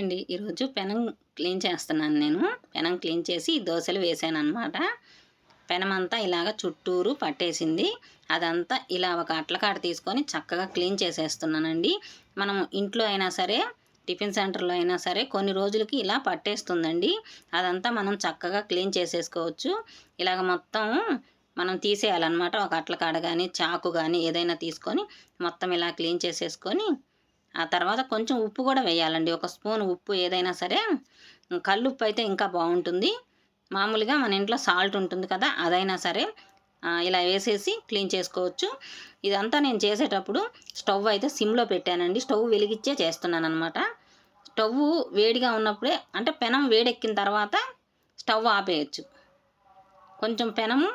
అండి ఈరోజు పెనం క్లీన్ చేస్తున్నాను నేను. పెనం క్లీన్ చేసి దోశలు వేసాను అనమాట పెనం అంతా ఇలాగ చుట్టూరు పట్టేసింది. అదంతా ఇలా ఒక అట్లకాడ తీసుకొని చక్కగా క్లీన్ చేసేస్తున్నానండి. మనం ఇంట్లో అయినా సరే టిఫిన్ సెంటర్లో అయినా సరే కొన్ని రోజులకి ఇలా పట్టేస్తుందండి. అదంతా మనం చక్కగా క్లీన్ చేసేసుకోవచ్చు. ఇలాగ మొత్తం మనం తీసేయాలన్నమాట. ఒక అట్లకాడ కానీ చాకు కానీ ఏదైనా తీసుకొని మొత్తం ఇలా క్లీన్ చేసేసుకొని ఆ తర్వాత కొంచెం ఉప్పు కూడా వేయాలండి. ఒక స్పూన్ ఉప్పు ఏదైనా సరే. కల్లుప్పు అయితే ఇంకా బాగుంటుంది. మామూలుగా మన ఇంట్లో సాల్ట్ ఉంటుంది కదా అదైనా సరే ఇలా వేసేసి క్లీన్ చేసుకోవచ్చు. ఇదంతా నేను చేసేటప్పుడు స్టవ్ అయితే సిమ్లో పెట్టానండి. స్టవ్ వెలిగిచ్చే చేస్తున్నాను అనమాట స్టవ్ వేడిగా ఉన్నప్పుడే అంటే పెనం వేడెక్కిన తర్వాత స్టవ్ ఆపేయచ్చు. కొంచెం పెనము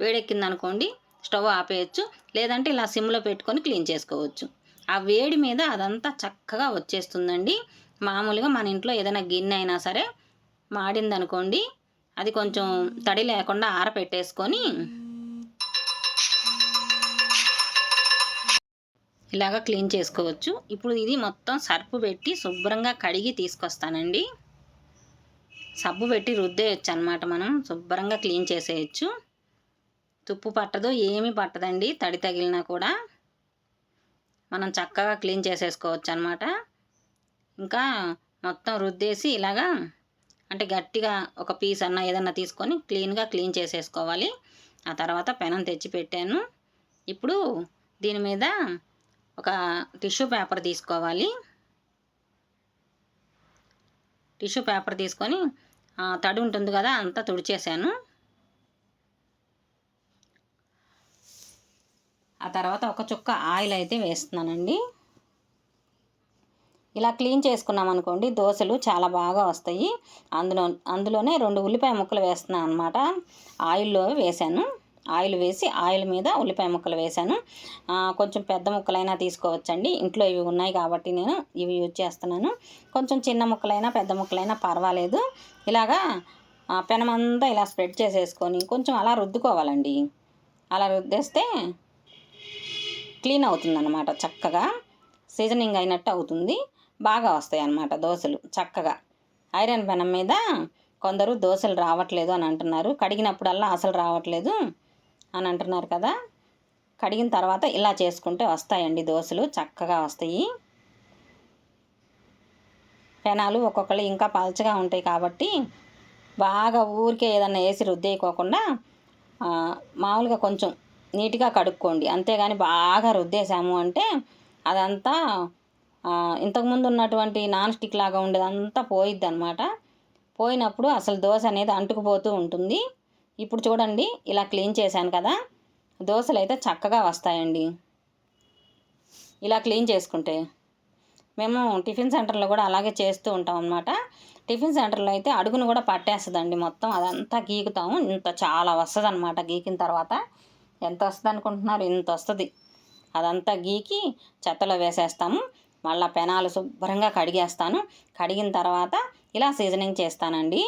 వేడెక్కింది అనుకోండి స్టవ్ ఆపేయచ్చు. లేదంటే ఇలా సిమ్లో పెట్టుకొని క్లీన్ చేసుకోవచ్చు. ఆ వేడి మీద అదంతా చక్కగా వచ్చేస్తుందండి. మామూలుగా మన ఇంట్లో ఏదైనా గిన్నె అయినా సరే మాడిందనుకోండి అది కొంచెం తడి లేకుండా ఆరపెట్టేసుకొని ఇలాగ క్లీన్ చేసుకోవచ్చు. ఇప్పుడు ఇది మొత్తం సర్పు పెట్టి శుభ్రంగా కడిగి తీసుకొస్తానండి. సబ్బు పెట్టి రుద్దేయచ్చు అనమాట మనం. శుభ్రంగా క్లీన్ చేసేయచ్చు. తుప్పు పట్టదు ఏమీ పట్టదండి. తడి తగిలినా కూడా. మనం చక్కగా క్లీన్ చేసేసుకోవచ్చు అనమాట ఇంకా మొత్తం రుద్దేసి ఇలాగా అంటే గట్టిగా ఒక పీస్ అన్న ఏదన్నా తీసుకొని క్లీన్గా క్లీన్ చేసేసుకోవాలి. ఆ తర్వాత పెనం తెచ్చి పెట్టాను. ఇప్పుడు దీని మీద ఒక టిష్యూ పేపర్ తీసుకోవాలి. టిష్యూ పేపర్ తీసుకొని తడి ఉంటుంది కదా అంతా తుడిచేసాను ఆ తర్వాత ఒక చుక్క ఆయిల్ అయితే వేస్తున్నానండి. ఇలా క్లీన్ చేసుకున్నాం అనుకోండి దోశలు చాలా బాగా వస్తాయి. అందులో అందులోనే రెండు ఉల్లిపాయ ముక్కలు వేస్తున్నాను అనమాట ఆయిల్లో వేశాను. ఆయిల్ వేసి ఆయిల్ మీద ఉల్లిపాయ ముక్కలు వేశాను. కొంచెం పెద్ద ముక్కలైనా తీసుకోవచ్చండి. ఇంట్లో ఇవి ఉన్నాయి కాబట్టి నేను ఇవి యూజ్ చేస్తున్నాను. కొంచెం చిన్న ముక్కలైనా పెద్ద ముక్కలైనా పర్వాలేదు. ఇలాగా పెనమంతా ఇలా స్ప్రెడ్ చేసేసుకొని కొంచెం అలా రుద్దుకోవాలండి. అలా రుద్దేస్తే క్లీన్ అవుతుందన్నమాట చక్కగా. సీజనింగ్ అయినట్టు అవుతుంది. బాగా వస్తాయి అన్నమాట దోశలు చక్కగా. ఐరన్ పెనం మీద కొందరు దోశలు రావట్లేదు అని అంటున్నారు. కడిగినప్పుడల్లా అసలు రావట్లేదు అని అంటున్నారు కదా. కడిగిన తర్వాత ఇలా చేసుకుంటే వస్తాయండి దోశలు చక్కగా వస్తాయి. పెనాలు ఒక్కొక్కళ్ళు ఇంకా పలచగా ఉంటాయి కాబట్టి బాగా ఊరికే ఏదన్నా వేసి రుద్దేయకోకుండా మామూలుగా కొంచెం నీట్గా కడుక్కోండి. అంతేగాని బాగా రుద్దేశాము అంటే అదంతా ఇంతకుముందు ఉన్నటువంటి నాన్ స్టిక్ లాగా ఉండేదంతా పోయిద్ది అనమాట పోయినప్పుడు అసలు దోశ అనేది అంటుకుపోతూ ఉంటుంది. ఇప్పుడు చూడండి ఇలా క్లీన్ చేశాను కదా. దోశలు అయితే చక్కగా వస్తాయండి. ఇలా క్లీన్ చేసుకుంటే మేము టిఫిన్ సెంటర్లో కూడా అలాగే చేస్తూ ఉంటాం అనమాట టిఫిన్ సెంటర్లో అయితే అడుగును కూడా పట్టేస్తుందండి మొత్తం. అదంతా గీకుతాము. ఇంత చాలా వస్తుంది అనమాట గీకిన తర్వాత. ఎంత వస్తుంది అనుకుంటున్నారు ఇంత వస్తుంది అదంతా గీకి చెత్తలో వేసేస్తాము. మళ్ళీ పెనాలు శుభ్రంగా కడిగేస్తాను. కడిగిన తర్వాత ఇలా సీజనింగ్ చేస్తానండి.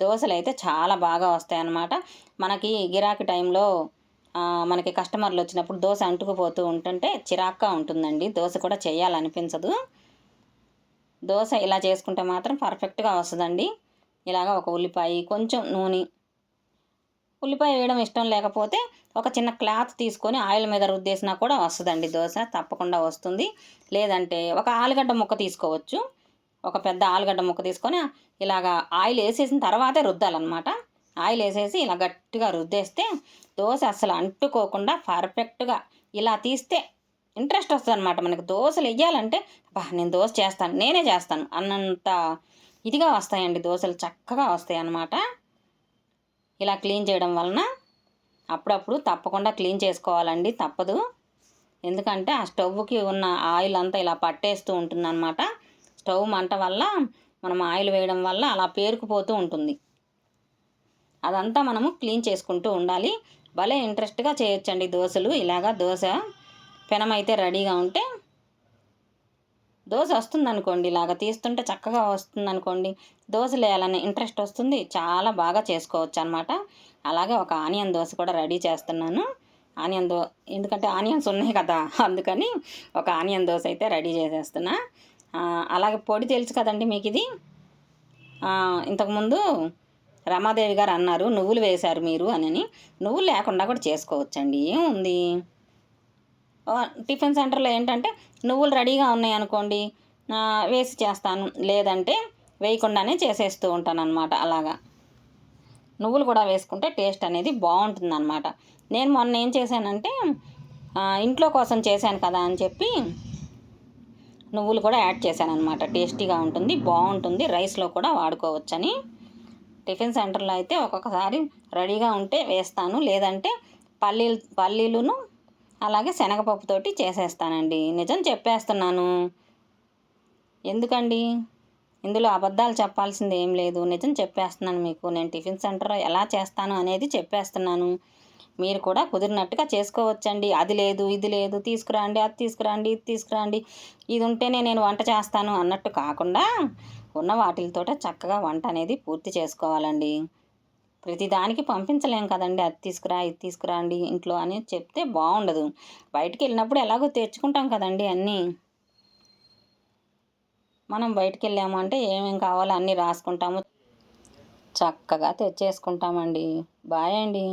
దోశలు అయితే చాలా బాగా వస్తాయి అన్నమాట మనకి గిరాకీ టైంలో మనకి కస్టమర్లు వచ్చినప్పుడు దోశ అంటుకుపోతూ ఉంటుంటే చిరాక్గా ఉంటుందండి. దోశ కూడా చేయాలనిపించదు. దోశ ఇలా చేసుకుంటే మాత్రం పర్ఫెక్ట్గా వస్తుందండి. ఇలాగ ఒక ఉల్లిపాయ కొంచెం నూనె ఉల్లిపాయ వేయడం ఇష్టం లేకపోతే ఒక చిన్న క్లాత్ తీసుకొని ఆయిల్ మీద రుద్దేసినా కూడా వస్తుందండి దోశ తప్పకుండా వస్తుంది. లేదంటే ఒక ఆలుగడ్డ ముక్క తీసుకోవచ్చు. ఒక పెద్ద ఆలుగడ్డ ముక్క తీసుకొని ఇలాగా ఆయిల్ వేసేసిన తర్వాతే రుద్దాలన్నమాట. ఆయిల్ వేసేసి ఇలా గట్టిగా రుద్దేస్తే దోశ అసలు అంటుకోకుండా పర్ఫెక్ట్గా ఇలా తీస్తే ఇంట్రెస్ట్ వస్తుంది అనమాట మనకి దోశలు వేయాలంటే బా నేను దోశ చేస్తాను నేనే చేస్తాను అన్నంత ఇదిగా వస్తాయండి దోశలు చక్కగా వస్తాయి అన్నమాట ఇలా క్లీన్ చేయడం వలన అప్పుడప్పుడు తప్పకుండా క్లీన్ చేసుకోవాలండి తప్పదు. ఎందుకంటే ఆ స్టవ్కి ఉన్న ఆయిల్ అంతా ఇలా పట్టేస్తూ ఉంటుందన్నమాట. స్టవ్ మంట వల్ల మనం ఆయిల్ వేయడం వల్ల అలా పేరుకుపోతూ ఉంటుంది. అదంతా మనము క్లీన్ చేసుకుంటూ ఉండాలి. భలే ఇంట్రెస్ట్గా చేయొచ్చండి దోశలు. ఇలాగా దోశ పెనం అయితే రెడీగా ఉంటే దోశ వస్తుంది అనుకోండి ఇలాగ తీస్తుంటే చక్కగా వస్తుంది అనుకోండి దోశలు వేయాలనే ఇంట్రెస్ట్ వస్తుంది చాలా బాగా చేసుకోవచ్చు అనమాట అలాగే ఒక ఆనియన్ దోశ కూడా రెడీ చేస్తున్నాను. ఆనియన్ దో ఎందుకంటే ఆనియన్స్ ఉన్నాయి కదా అందుకని ఒక ఆనియన్ దోశ అయితే రెడీ చేసేస్తున్నా. అలాగే పొడి తెలుసు కదండి మీకు ఇది ఇంతకుముందు రమాదేవి గారు అన్నారు నువ్వులు వేశారు మీరు అని నువ్వులు లేకుండా కూడా చేసుకోవచ్చండి ఏముంది? టిఫిన్ సెంటర్లో ఏంటంటే నువ్వులు రెడీగా ఉన్నాయి అనుకోండి వేసి చేస్తాను. లేదంటే వేయకుండానే చేసేస్తూ ఉంటాను అనమాట అలాగా. నువ్వులు కూడా వేసుకుంటే టేస్ట్ అనేది బాగుంటుంది అనమాట నేను మొన్న ఏం చేశానంటే ఇంట్లో కోసం చేశాను కదా అని చెప్పి నువ్వులు కూడా యాడ్ చేశాను అనమాట టేస్టీగా ఉంటుంది బాగుంటుంది రైస్లో కూడా వాడుకోవచ్చని. టిఫిన్ సెంటర్లో అయితే ఒక్కొక్కసారి రెడీగా ఉంటే వేస్తాను. లేదంటే పల్లీలు పల్లీలును అలాగే శనగపప్పుతోటి చేసేస్తానండి. నిజం చెప్పేస్తున్నాను. ఎందుకండి? ఇందులో అబద్ధాలు చెప్పాల్సింది ఏం లేదు. నిజం చెప్పేస్తున్నాను మీకు. నేను టిఫిన్ సెంటర్ ఎలా చేస్తాను అనేది చెప్పేస్తున్నాను. మీరు కూడా కుదిరినట్టుగా చేసుకోవచ్చండి. అది లేదు ఇది లేదు తీసుకురండి అది తీసుకురండి ఇది తీసుకురండి. ఇది ఉంటేనే నేను వంట చేస్తాను అన్నట్టు కాకుండా ఉన్న వాటితోటే చక్కగా వంట అనేది పూర్తి చేసుకోవాలండి. ప్రతిదానికి పంపించలేం కదండి. అది తీసుకురా ఇది తీసుకురా అండి ఇంట్లో అని చెప్తే బాగుండదు బయటికి వెళ్ళినప్పుడు ఎలాగో తెచ్చుకుంటాం కదండి అన్నీ. మనం బయటికి వెళ్ళాము అంటే ఏమేం కావాలో అన్నీ రాసుకుంటాము. చక్కగా తెచ్చేసుకుంటామండి. బాయ్ అండి.